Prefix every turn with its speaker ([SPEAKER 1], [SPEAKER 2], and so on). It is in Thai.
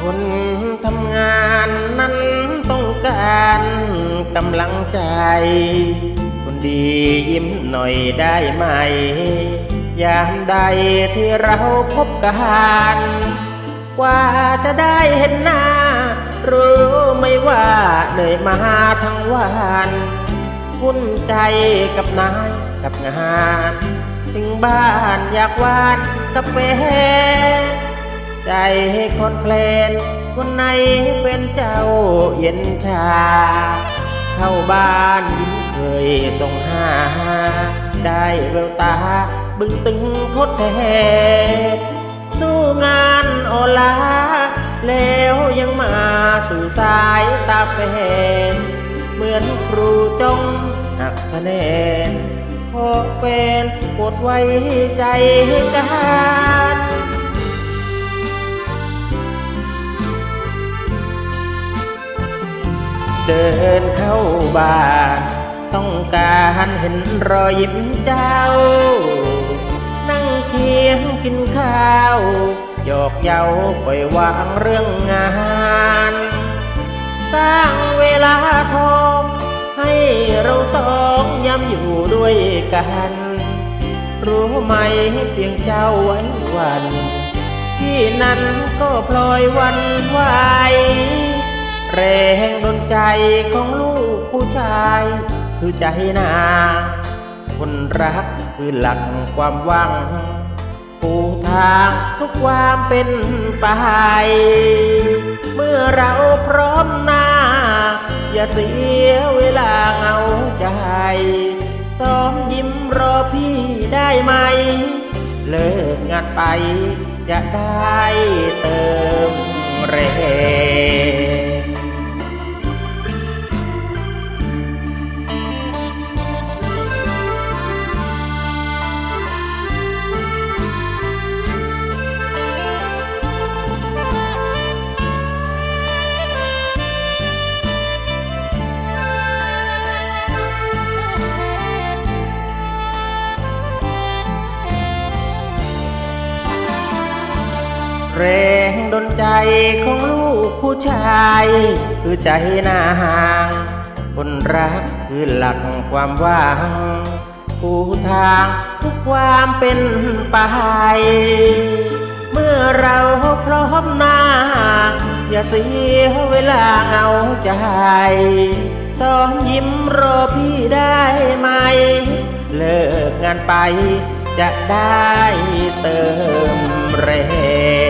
[SPEAKER 1] คนทำงานนั้นต้องการกำลังใจ คนดียิ้มหน่อยได้ไหม ยามใดที่เราพบกันกว่าจะได้เห็นหน้า รู้ไม่ว่าเหนื่อยมาทั้งวันวุ่นใจกับนายกับงาน ถึงบ้านอยากวานกับแฟน ใจให้คนเพลนวันไหนเป็นเจ้าเย็นชา เข้าบ้านยิ้มเคยส่งหา ได้แววตาบึงตึงทดแทนสู้งานโอลา แล้วยังมาสู่สายตาแฟนเหมือนครูจงหักคะแนนขอเป็นปวดไว้ใจกัน เดินเข้าบ้านต้องการเห็นรอยยิ้มเจ้า นั่งเคียงกินข้าวหยอกเย้าปล่อยวางเรื่องงาน สร้างเวลาทองให้เราสองย้ำอยู่ด้วยกัน รู้ไหมเพียงเจ้าไว้วัน ที่นั้นก็พลอยวันไหว แรงดนใจของลูกผู้ชาย คือใจนาคนรักคือหลักความหวังปูทางทุกความเป็นไป เมื่อเราพร้อมหน้า อย่าเสียเวลาเงาใจซ้อมยิ้มรอพี่ได้ไหม เลิกงานไปจะได้เติม แรงดนใจของลูกผู้ชาย คือใจนาง คนรักคือหลักความหวังผู้ทางทุกความเป็นไป เมื่อเราพร้อมหน้า อย่าเสียเวลาเหงาใจซ้อมยิ้มรอพี่ได้ไหม เลิกงานไปจะได้เติมแรง